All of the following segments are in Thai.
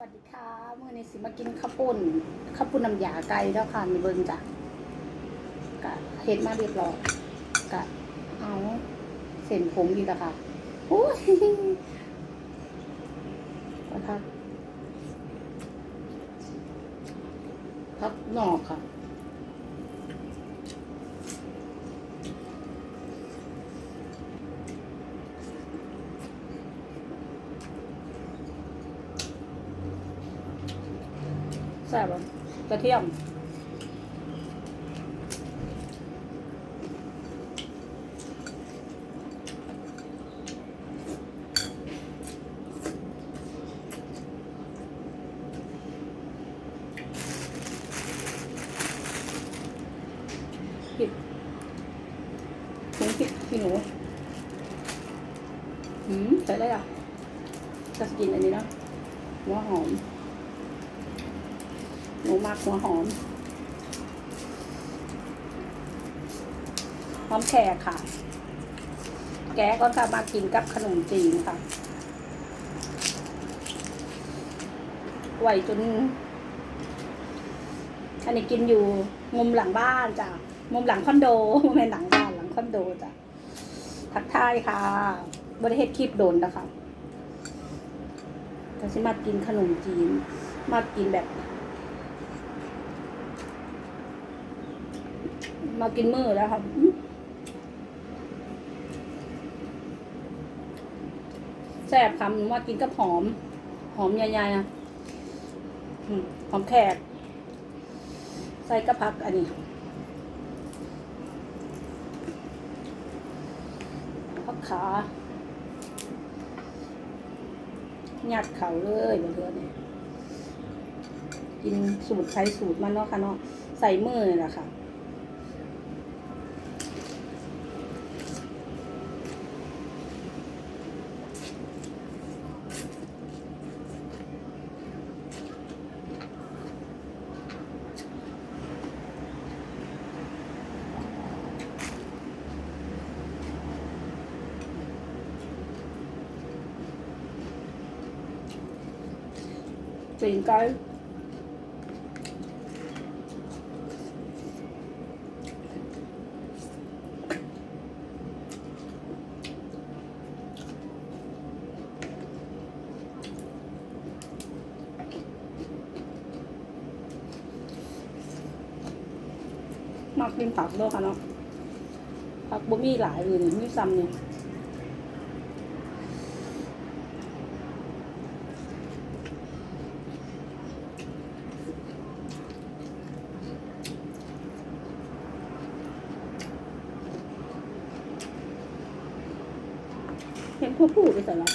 สวัสดีค่ะเมื่อนี้สิมากินข้าวปุ้นข้าวปุ้นน้ำยาไก่แล้วค่ะมีเบิ้งจ้ะกะเห็ดมาเรียบร้อยกะเอาเส้นผมอีกแล้วค่ะโอ้ยนะคะพักหนอกค่ะ แซ่บอะกระเทียมผิดผงผิดพี่หนูหืมใส่อะไรอะจะกินอันนี้เนาะหัวหอม หนูมักหัวหอม หอมแขกค่ะ แกก็จะมากินกับขนมจีนค่ะไหวจนอันนี้กินอยู่มุมหลังบ้านจ้ะ มุมหลังคอนโดไม่หลังบ้านหลังคอนโดจ้ะ ทักทายค่ะบริเฮ็ดคลิปโดนนะคะก็สิมากินขนมจีน มากินแบบ มากินมื้อแล้วครับแซ่บคำว่ากินกับหอม หอมใหญ่ๆนะอืมหอมแขก ใส่กระพักอันนี้พักขาหยัดเข่าเลยเรือเนี่ยกินสูตรใช้สูตรมันเนาะค่ะเนาะใส่มือนี่แหละค่ะ ตีนไก่มักกินผักด้วยค่ะเนาะผักบ่มีหลายเลยนี่มีซ้ำเนี่ย เห็นพ่อพูดไปส่ละ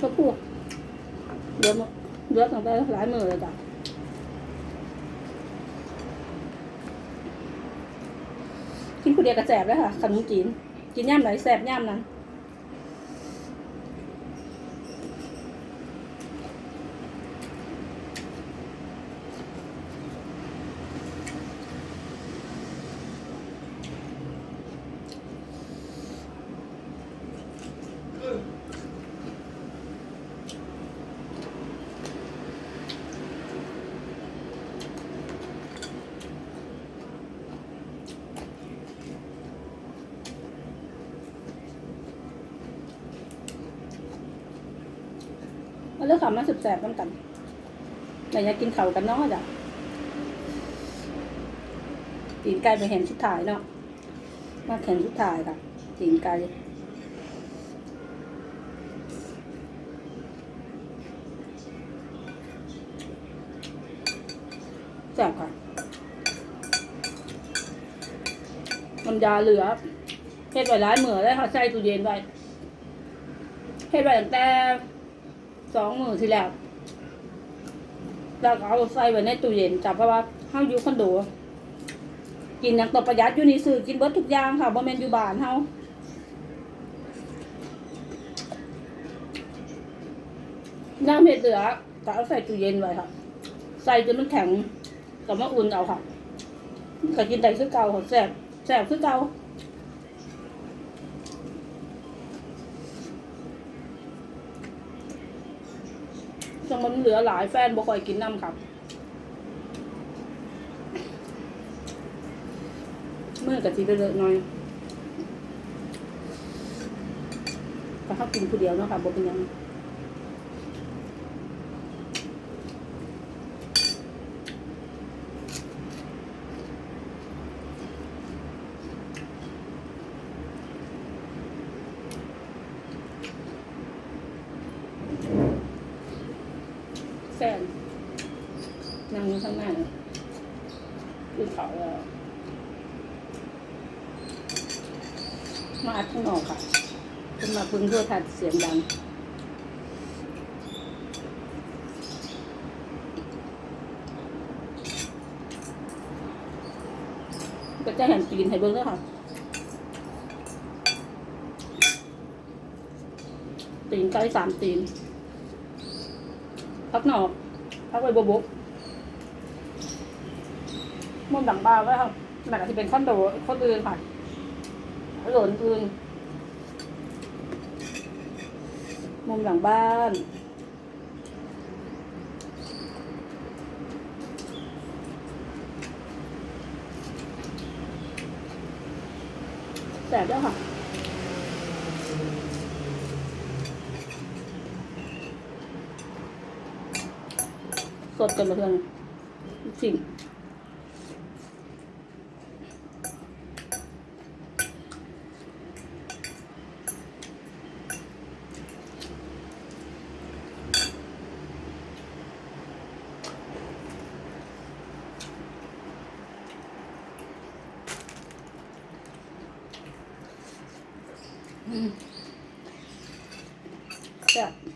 ก็พูดเดือดเดี๋ยวต้อไปหลายมือเลยจ้ะกินคนเดียวกระแสบแล้วค่ะขนมจีน กินย่ำไหนแสบย่ำนั้น เลือกคำมาสุดแสบกันกันแต่อยากกินเข่าวกันเนาะจ้ะตีนไก่ไปเห็นสุดท้ายเนาะมาเห็นสุดท้ายค่ะตีนไก่แสบค่ะมันยาเหลือเฮ็ดไว้ร้ายเหมือได้ค่ะใส่ตู้เย็นไว้เฮ็ดไว้ตั้งแต่ สองมือที่แล้วแล้วก็เอาใส่ไว้ในตู้เย็นจับเพราะว่าเฮาอยู่คอนโดกินอย่างต่อประหยัดอยู่นี่ซื้อกินเบิดทุกอย่างค่ะบ่แม่นอยู่บ้านเฮาน้ำเห็ดเหลือก็เอาใส่ตู้เย็นไว้ค่ะ ใส่จนมันแข็งก็มาอุ่นเอาค่ะก็กินได้คือเก่าค่ะแซ่บแซ่บคือเก่า จังมันเหลือหลายแฟนบ่ค่อยกินน้ำครับเมื่อกะทิไปเลยหน่อยก็ถ้ากินผู้เดียวเนาะค่ะบ่เป็นยัง นนั่งอยู่ข้างหน้านคือเขาแล้วมาอัดข้างนอกค่ะเป็นมาพึ่งเพื่อทัดเสียงดังก็จะเห็นตีนให้เบิ้งด้วยค่ะตีนไก่สามตีน พักหนอกพักไว้บบกมุมหลังบ้านไว้ค่ะแม่ก็จะเป็นคอนโดคนอื่นค่ะหล่นอื่น มุมหลังบ้านแสบแล้วค่ะ สดกันมาเพื่อนสิ่งอืมแซ่บ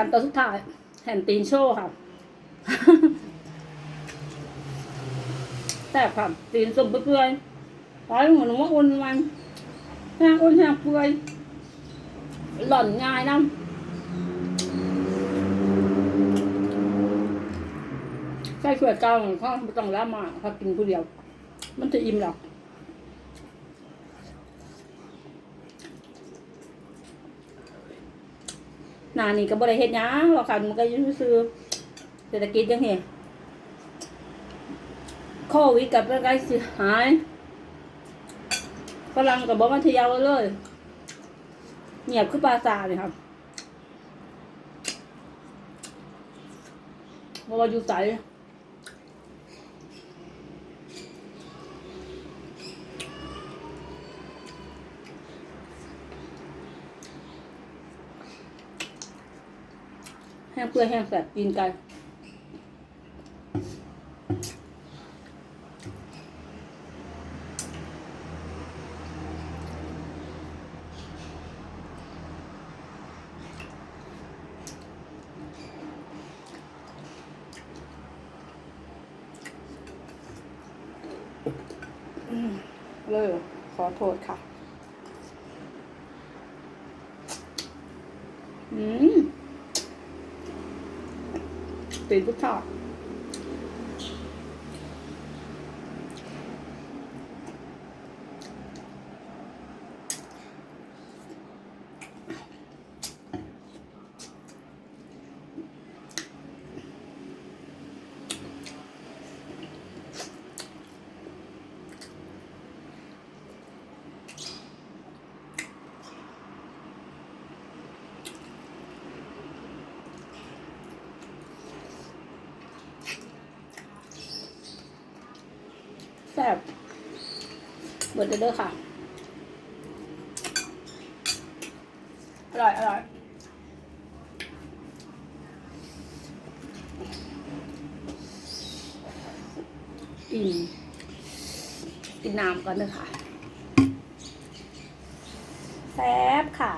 ขั้นตอนสุดท้ายแห่นตีนโชว์ค่ะแซ่ค่ะตีนสมเปื่อยร้อยหัวหนูว่าอุ่นมันแห้งอุ่นแห้งเปื่อยหล่อนง่ายนะใส่ถ้วยเก่าเขาไม่ต้องรับมาเขากินผู้เดียว มันจะอิ่มหรอก นานี่ก็บริเฮ็ดหยังหรอกค่ะมันก็ยังซื้อเศรษฐกิจยังเห็นโควิดกับใกล้สิหายฝรั่งกับบ่มาเที่ยวเลยเงียบคือปลาซาเลยครับเพราะว่าอยู่ใส ห้งเพื่อแห้งแสบกินกันเลยขอโทษค่ะ อืม ตีนพุ บิดเด้อค่ะ อร่อย อร่อยกินกินน้ำก่อนเด้อค่ะแซ่บค่ะ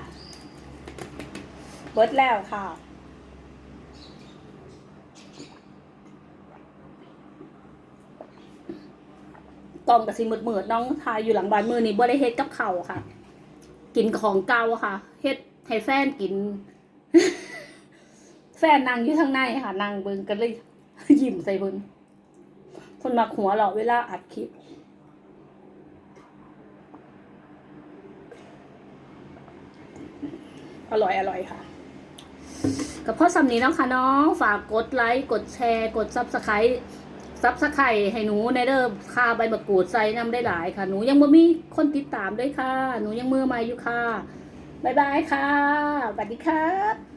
เบิดแล้วค่ะ กล่องกับสิมืดมืดๆน้องทายอยู่หลังบ้านมือนี่บ่ได้เฮ็ดกับเขาค่ะ กินของเก่าค่ะเฮ็ดให้แฟนกิน แฟนนั่งอยู่ทางในค่ะนั่งเบิ่งกันเลยยิ้มใส่เพิ่นคนมักหัวเราเวลาอัดคลิปอร่อยอร่อยค่ะ กับพ่อสำนีเนาะค่ะน้อง ฝากกดไลค์ กดแชร์ กดซับสไครต์ ซับสไคร์ให้หนูในเด้อค่าใบมะกรูดใส่น้ำได้หลายค่ะ หนูยังบ่มีคนติดตามด้วยค่ะ หนูยังมือใหม่อยู่ค่ะ บ๊ายบายค่ะสวัสดีครับ